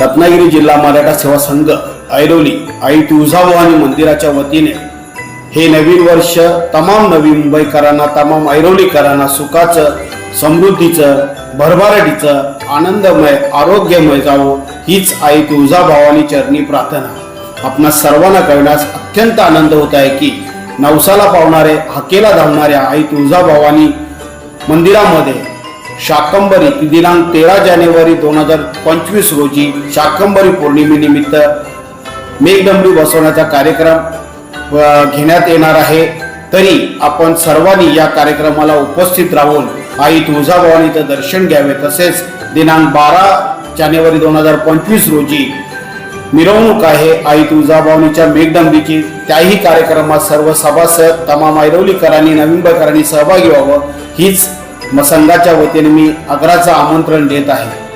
रत्नागिरी जिल्हा मराठा सेवा संघ ऐरोली आई तुळजाभवानी मंदिराच्या वतीने हे नवीन वर्ष तमाम नवी मुंबईकरांना तमाम ऐरोलीकरांना सुखाचं समृद्धीचं भरभराटीचं आनंदमय आरोग्यमय जावो हीच आई तुळजाभवानी चरणी प्रार्थना. आपणा सर्वांना कळण्यास अत्यंत आनंद होत आहे की नवसाला पावणारे हाकेला धावणाऱ्या आई तुळजाभवानी मंदिरामध्ये शाकंबरी दिनांक तेरा जानेवारी दोन हजार पंचवीस रोजी शाकंबरी पौर्णिमेनिमित्त मेघडंबरी बसवण्याचा कार्यक्रम घेण्यात येणार आहे. तरी आपण सर्वांनी या कार्यक्रमाला उपस्थित राहून आई तुळजाभवानीचं दर्शन घ्यावे. तसेच दिनांक बारा जानेवारी दोन हजार पंचवीस रोजी मिरवणूक आहे आई तुळजाभवानीच्या मेघडंबीची त्याही कार्यक्रमात सर्व सभासद तमाम ऐरवलीकरांनी नवीनबरकरांनी सहभागी व्हावं. हीच मग संघाच्या वतीने मी आग्राचं आमंत्रण देत आहे.